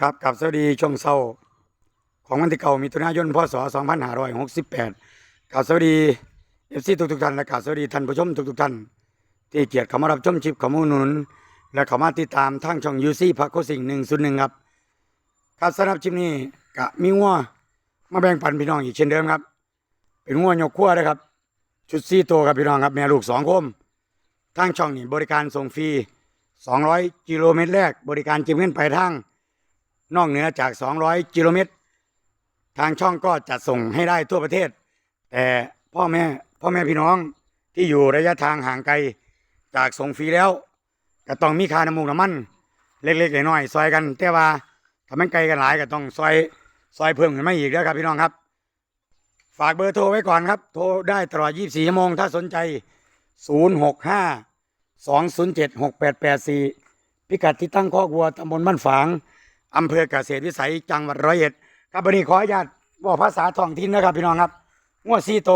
ครับกับสวัสดีช่วงเช้าของวันที่เก่ามิถุนายนพศ2568กับสวัสดีเอฟซีทุกๆท่านและกับสวัสดีท่านผู้ชมทุกๆท่าน ที่เกียรติเข้ามารับชมชิปข้อมูลนุน และเข้ามาติดตามทางช่องยูซี่พักโคสิ่งหนึ่งศูนย์หนึ่งครับครับสำหรับชิปนี้กะมีงัวมาแบ่งปันพี่น้องอีกเช่นเดิมครับ เป็นงัวยกขั้วนะครับ ชุดซี่ตัวครับพี่น้องครับแม่ลูกสองคมทางช่องนี่บริการส่งฟรี200กิโลเมตรแรกบริการจิ้มเงินปลายทาง นอกเหนือจาก 200 กิโลเมตร ทางช่องก็จัดส่งให้ได้ทั่วประเทศ แต่พ่อแม่พ่อแม่พี่น้องที่อยู่ระยะทางห่างไกลจากส่งฟรีแล้วก็ต้องมีค่าน้ำมูกน้ำมัน เล็กๆน้อยๆซอยกัน แต่ว่าถ้ามันไกลกันหลายก็ต้องซอยซอยเพิ่มขึ้นมาอีกแล้วครับพี่น้องครับ ฝากเบอร์โทรไว้ก่อนครับ โทรได้ตลอด 24 ชั่วโมง ถ้าสนใจ 065 207 6884 พิกัดที่ตั้งคอกวัวตำบลบ้านฝาง อำเภอเกษตรวิสัยจังหวัดร้อยเอ็ดครับวันนี้ขออนุญาตบอกภาษาท้องถิ่นนะครับพี่น้องครับงวดซีโต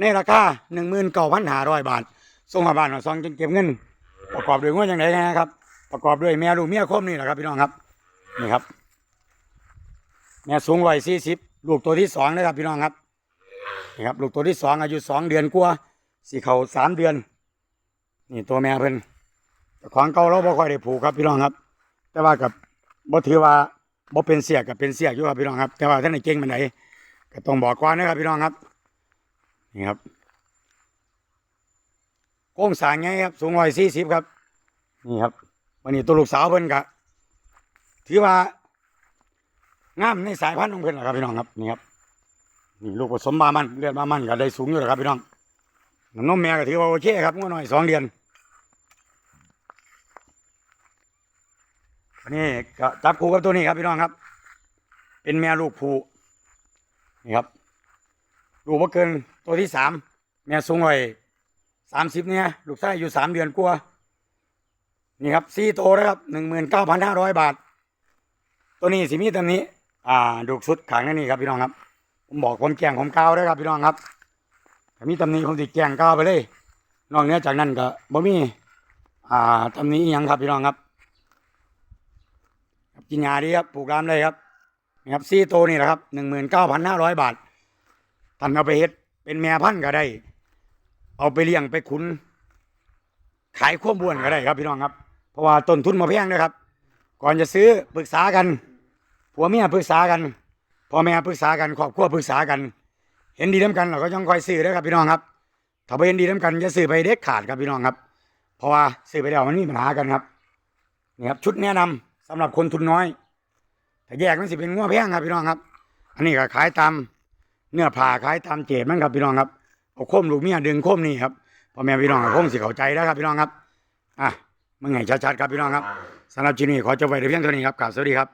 ในราคาหนึ่งหมื่นเก้าพันห้าร้อยบาทส่งมาบ้านมาซองจนเก็บเงิน ประกอบด้วยงวดอย่างไรนะครับ ประกอบด้วยแม่ลูกเมียคมนี่แหละครับพี่น้องครับนี่ครับแม่สูงร้อยสี่สิบลูกตัวที่สองนะครับพี่น้องครับนี่ครับลูกตัวที่สองอายุสองเดือนกว่าสี่เขาสามเดือน นี่ตัวแม่เพิ่นของเก่าเราบ่ค่อยได้ผูกครับพี่น้องครับ แต่ว่ากับ บ่ถือว่าบ่เป็นเสียกับเป็นเสียอยู่ครับพี่น้องครับ แต่ว่าท่านไหนเก่งมันไหนก็ต้องบอกก่อนนะครับพี่น้องครับนี่ครับโค้งสางไงครับสูงร้อยสี่สิบครับนี่ครับวันนี้ตัวลูกสาวเพิ่นกะถือว่างามในสายพันธุ์ของเพิ่นแหละครับพี่น้องครับนี่ครับนี่ลูกผสมบามันเลือดบามันก็ได้สูงอยู่แล้วครับพี่น้องน้ำนมแม่ก็ถือว่าโอเคครับงวหน่อยสองเดือน อันนี้ก็จับคู่กับตัวนี้ครับพี่น้องครับ เป็นแม่ลูกผูนี่ครับลูกว่าเกินตัวที่สามแม่สูงหน่อยสามสิบเนี่ยลูกไส้อยู่สามเดือนกว่านี่ครับสี่โตนะครับหนึ่งหมื่นเก้าพันห้าร้อยบาท ตัวนี้สิมีตัวนี้ อ่าดูกสุดขางนั่นนี่ครับพี่น้องครับ ผมบอกผมแกงผมกาวได้ครับพี่น้องครับถ้ามีตำหนี้ผมติดแกงกาวไปเลย นอกเหนือจากนั้นก็บ่มี อ่าตำหนี้อิยังครับพี่น้องครับ กินยาดีครับปลูกรามเลยครับนี่ครับซีโตนี่แหละครับหนึ่งหมื่นเก้าพันห้าร้อยบาทท่านเอาไปเฮ็ดเป็นแม่พันธุ์ก็ได้ เอาไปเลี้ยงไปขุน ขายข้วบ้วนก็ได้ครับพี่น้องครับ เพราะว่าต้นทุนมาแพงนะครับ ก่อนจะซื้อปรึกษากันผัวเมียปรึกษากันพ่อแม่ปรึกษากันครอบครัวปรึกษากัน เห็นดีน้ำกันเราก็ต้องคอยซื้อนะครับพี่น้องครับ ถ้าไปเห็นดีน้ำกันจะซื้อไปเด็ดขาดครับพี่น้องครับ เพราะว่าซื้อไปแล้วมันมีปัญหากันครับนี่ครับชุดแนะนำ สำหรับคนทุนน้อย ถ้าแยกมันสิเป็นงัวแพงครับพี่น้องครับ อันนี้ก็ขายตามเนื้อผ่าขายตามเจดมันครับพี่น้องครับเอาโคมลูกเมียดึงโคมนี่ครับพ่อแม่พี่น้องก็คงสิเข้าใจแล้วครับพี่น้องครับอะมึงไงชัดๆครับพี่น้องครับสำหรับที่นี่ขอจบไว้ในเพียงเท่านี้ครับกราบสวัสดีครับ